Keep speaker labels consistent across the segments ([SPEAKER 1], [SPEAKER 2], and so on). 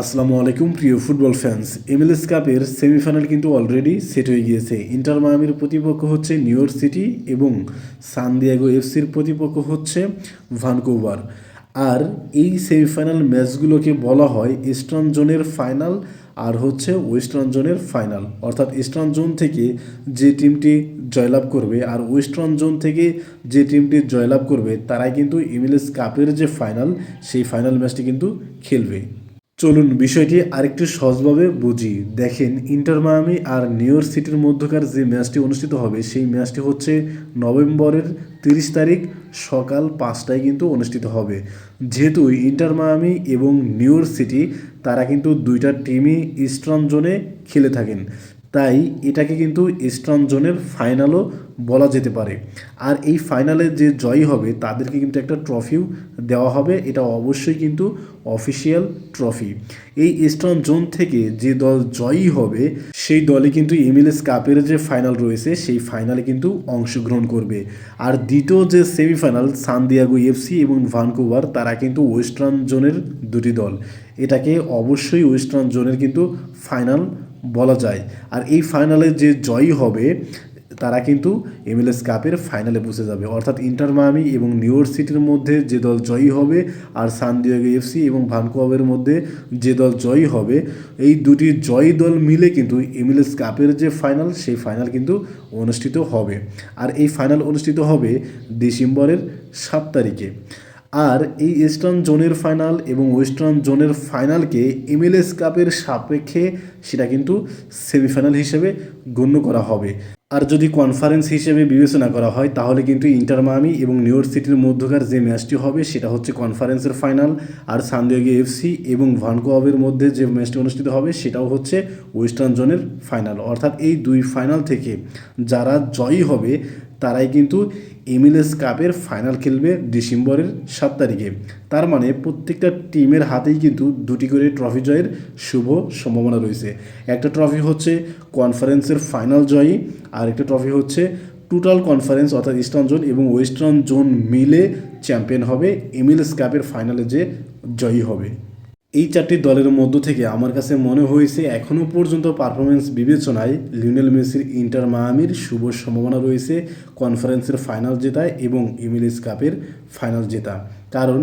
[SPEAKER 1] আসসালামু আলাইকুম, প্রিয় ফুটবল ফ্যান্স এমএলএস কাপের সেমিফাইনাল কিন্তু অলরেডি সেট হয়ে গিয়েছে। ইন্টার মায়ামির প্রতিপক্ষ হচ্ছে নিউ ইয়র্ক সিটি এবং সানদিয়াগো এফসির প্রতিপক্ষ হচ্ছে ভানকুভার আর এই সেমিফাইনাল ম্যাচগুলোকে বলা হয় ইস্টার্ন জোনের ফাইনাল আর হচ্ছে ওয়েস্টার্ন জোনের ফাইনাল অর্থাৎ ইস্টার্ন জোন থেকে যে টিমটি জয়লাভ করবে আর ওয়েস্টার্ন জোন থেকে যে টিমটি জয়লাভ করবে, তারাই কিন্তু এমএলএস কাপের যে ফাইনাল সেই ফাইনাল ম্যাচটি কিন্তু খেলবে। চলুন বিষয়টি আরেকটু সহজভাবে বুঝি। দেখেন, ইন্টার মায়ামি আর নিউ ইয়র্ক সিটির মধ্যকার যে ম্যাচটি অনুষ্ঠিত হবে, সেই ম্যাচটি হচ্ছে নভেম্বরের তিরিশ তারিখ সকাল পাঁচটায় কিন্তু অনুষ্ঠিত হবে। যেহেতু ইন্টার মায়ামি এবং নিউ ইয়র্ক সিটি, তারা কিন্তু দুইটা টিমই ইস্টার্ন জোনে খেলে থাকেন। তাই এটাকে কিন্তু ইস্টার্ন জোনের ফাইনালও বলা যেতে পারে। আর এই ফাইনালে যে জয়ী হবে, তাদেরকে কিন্তু একটা ট্রফিও দেওয়া হবে, এটা অবশ্যই কিন্তু অফিসিয়াল ট্রফি এই ইস্টার্ন জোন থেকে যে দল জয়ী হবে, সেই দলে কিন্তু এমএলএস কাপের যে ফাইনাল রয়েছে, সেই ফাইনালে কিন্তু অংশগ্রহণ করবে। আর দ্বিতীয় যে সেমিফাইনাল সানদিয়াগো এফসি এবং ভানকুভার তারা কিন্তু ওয়েস্টার্ন জোনের দুটি দল। এটাকে অবশ্যই ওয়েস্টার্ন জোনের কিন্তু ফাইনাল বলা যায়। আর এই ফাইনালে যে জয়ী হবে তারা কিন্তু এমএলএস কাপের ফাইনালে পৌঁছে যাবে। অর্থাৎ ইন্টার মায়ামি এবং নিউ ইয়র্ক সিটির মধ্যে যে দল জয়ী হবে আর সান দিয়েগো এফসি এবং ভানকুভারের মধ্যে যে দল জয়ী হবে, এই দুটি জয়ী দল মিলে কিন্তু এমএলএস কাপের যে ফাইনাল, সেই ফাইনাল কিন্তু অনুষ্ঠিত হবে। আর এই ফাইনাল অনুষ্ঠিত হবে ডিসেম্বরের সাত তারিখে। আর এই ইস্টার্ন জোনের ফাইনাল এবং ওয়েস্টার্ন জোনের ফাইনালকে এমএলএস কাপের সাপেক্ষে সেটা কিন্তু সেমিফাইনাল হিসেবে গণ্য করা হবে। আর যদি কনফারেন্স হিসেবে বিবেচনা করা হয়, তাহলে কিন্তু ইন্টার মায়ামি এবং নিউ ইয়র্ক সিটির মধ্যকার যে ম্যাচটি হবে, সেটা হচ্ছে কনফারেন্সের ফাইনাল আর সানদিয়াগি এফসি এবং ভানকোয়াবের মধ্যে যে ম্যাচটি অনুষ্ঠিত হবে, সেটাও হচ্ছে ওয়েস্টার্ন জোনের ফাইনাল অর্থাৎ এই দুই ফাইনাল থেকে যারা জয়ী হবে, তারাই কিন্তু এমএলএস কাপের ফাইনাল খেলবে ডিসেম্বরের সাত তারিখে। তার মানে প্রত্যেকটা টিমের হাতেই কিন্তু দুটি করে ট্রফি জয়ের শুভ সম্ভাবনা রয়েছে। একটা ট্রফি হচ্ছে কনফারেন্সের ফাইনাল জয়ী আর একটা ট্রফি হচ্ছে টোটাল কনফারেন্স অর্থাৎ ইস্টার্ন জোন এবং ওয়েস্টার্ন জোন মিলে চ্যাম্পিয়ন হবে, এমএলএস কাপের ফাইনালে যে জয়ী হবে। এই চারটি দলের মধ্য থেকে আমার কাছে মনে হয়েছে এখনও পর্যন্ত পারফরমেন্স বিবেচনায় লিওনেল মেসির ইন্টার মায়ামির শুভ সম্ভাবনা রয়েছে কনফারেন্সের ফাইনাল জেতায় এবং এমএলএস কাপের ফাইনাল জেতা। কারণ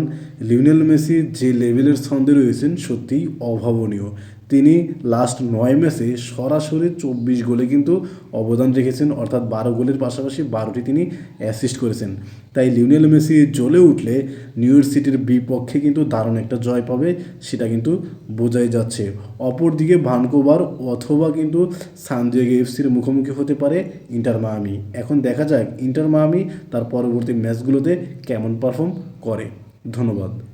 [SPEAKER 1] লিওনেল মেসি যে লেভেলের ছন্দে রয়েছেন সত্যিই অভাবনীয়। তিনি লাস্ট নয় ম্যাচে সরাসরি চব্বিশ গোলে কিন্তু অবদান রেখেছেন, অর্থাৎ বারো গোলের পাশাপাশি বারোটি তিনি অ্যাসিস্ট করেছেন। তাই লিওনেল মেসি জ্বলে উঠলে নিউ ইয়র্ক সিটির বিপক্ষে কিন্তু দারুণ একটা জয় পাবে, সেটা কিন্তু বোঝাই যাচ্ছে। অপরদিকে ভানকোভার অথবা কিন্তু সানদিয়াগো এফসির মুখোমুখি হতে পারে ইন্টার মায়ামি। এখন দেখা যাক ইন্টার মায়ামি তার পরবর্তী ম্যাচগুলোতে কেমন পারফর্ম করে। ধন্যবাদ।